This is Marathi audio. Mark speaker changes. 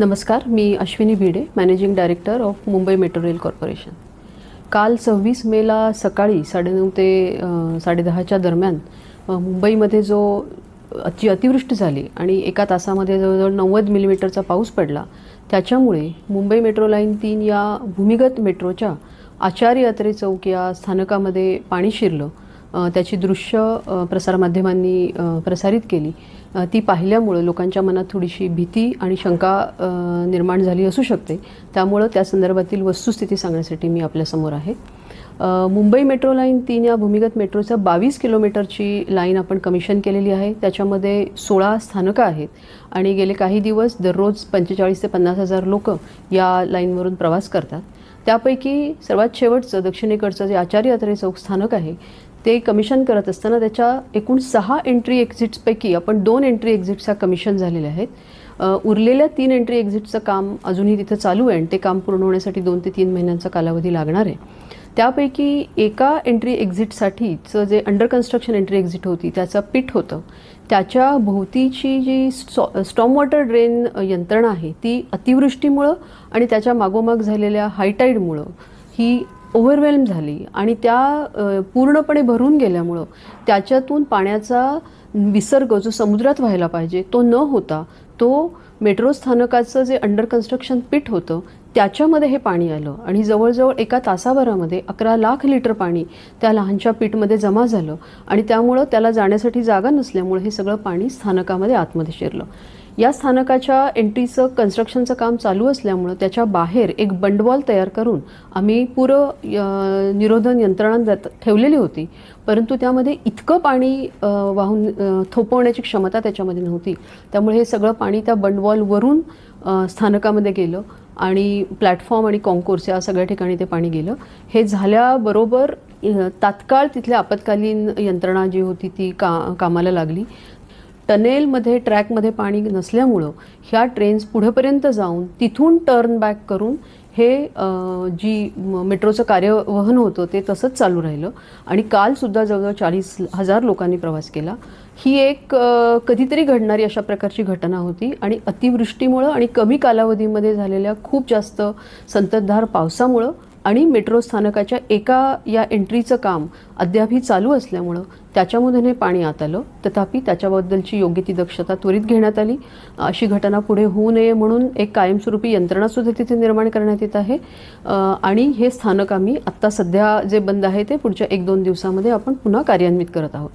Speaker 1: नमस्कार मी Ashwini Bhide managing director of Mumbai metro rail corporation काल सव्वीस मेला सकाळी साडेनऊ ते साडेदहाच्या दरम्यान मुंबईमध्ये जो अति अतिवृष्टी झाली आणि एका तासामध्ये जवळजवळ नव्वद मिलीमीटरचा पाऊस पडला त्याच्यामुळे मुंबई मेट्रो लाईन तीन या भूमिगत मेट्रोच्या आचार्य यात्रे चौक या स्थानकामध्ये पाणी शिरलं. त्याची दृश्य प्रसारमाध्यमांनी प्रसारित केली. ती पाहिल्यामुळं लोकांच्या मनात थोडीशी भीती आणि शंका निर्माण झाली असू शकते. त्यामुळं त्या संदर्भातील वस्तुस्थिती सांगण्यासाठी मी आपल्यासमोर आहे. मुंबई मेट्रो लाईन तीन या भूमिगत मेट्रोचं बावीस किलोमीटरची लाईन आपण कमिशन केलेली आहे. त्याच्यामध्ये सोळा स्थानकं आहेत आणि गेले काही दिवस दररोज पंचेचाळीस ते पन्नास हजार लोक या लाईनवरून प्रवास करतात. त्यापैकी सर्वात शेवटचं दक्षिणेकडचं जे आचार्य अत्रे चौक स्थानक आहे ते कमिशन करत असताना त्याच्या एकूण सहा एंट्री एक्झिट्सपैकी आपण दोन एंट्री एक्झिट्सच्या कमिशन झालेल्या आहेत. उरलेल्या तीन एंट्री एक्झिटचं काम अजूनही तिथं चालू आहे आणि ते काम पूर्ण होण्यासाठी दोन ते तीन महिन्यांचा कालावधी लागणार आहे. त्यापैकी एका एंट्री एक्झिटसाठीचं जे अंडर कन्स्ट्रक्शन एंट्री एक्झिट होती त्याचं पीठ होतं. त्याच्या भोवतीची जी स्टॉ स्टॉम वॉटर ड्रेन यंत्रणा आहे ती अतिवृष्टीमुळं आणि त्याच्या मागोमाग झालेल्या हायटाईडमुळं ही ओव्हरवेल्म झाली आणि त्या पूर्णपणे भरून गेल्यामुळं त्याच्यातून पाण्याचा विसर्ग जो समुद्रात व्हायला पाहिजे तो न होता तो मेट्रो स्थानकाचं जे अंडर कन्स्ट्रक्शन पीठ होतं त्याच्यामध्ये हे पाणी आलं. आणि जवळजवळ एका तासाभरामध्ये अकरा लाख लिटर पाणी त्या लहानशा पीठमध्ये जमा झालं आणि त्यामुळं त्याला जाण्यासाठी जागा नसल्यामुळे हे सगळं पाणी स्थानकामध्ये आतमध्ये शिरलं. या स्थानकाच्या एंट्रीचं कन्स्ट्रक्शनचं काम चालू असल्यामुळं त्याच्या बाहेर एक बंडवॉल तयार करून आम्ही पूर निरोधन यंत्रणा जात- ठेवलेली होती. परंतु त्यामध्ये इतकं पाणी वाहून थोपवण्याची क्षमता त्याच्यामध्ये नव्हती. त्यामुळे हे सगळं पाणी त्या बंडवॉलवरून स्थानकामध्ये गेलं आणि प्लॅटफॉर्म आणि कॉन्कोर्स या सगळ्या ठिकाणी ते पाणी गेलं. हे झाल्याबरोबर तात्काळ तिथल्या आपत्कालीन यंत्रणा जी होती ती का कामाला लागली. टनेलमध्ये ट्रॅकमध्ये पाणी नसल्यामुळं ह्या ट्रेन्स पुढेपर्यंत जाऊन तिथून टर्न बॅक करून हे जी मेट्रोचं कार्यवहन होतं ते तसंच चालू राहिलं. आणि कालसुद्धा जवळजवळ चाळीस हजार लोकांनी प्रवास केला. ही एक कधीतरी घडणारी अशा प्रकारची घटना होती. आणि अतिवृष्टीमुळं आणि कमी कालावधीमध्ये झालेल्या खूप जास्त संततधार पावसामुळं आणि मेट्रो स्थानकाच्या एका या एंट्रीचं काम अद्यापही चालू असल्यामुळं त्याच्यामधून हे पाणी आत आलं. तथापि त्याच्याबद्दलची योग्य ती दक्षता त्वरित घेण्यात आली. अशी घटना पुढे होऊ नये म्हणून एक कायमस्वरूपी यंत्रणासुद्धा तिथे निर्माण करण्यात येत आहे. आणि हे स्थानक आम्ही आत्ता सध्या जे बंद आहे ते पुढच्या एक दोन दिवसामध्ये आपण पुन्हा कार्यान्वित करत आहोत.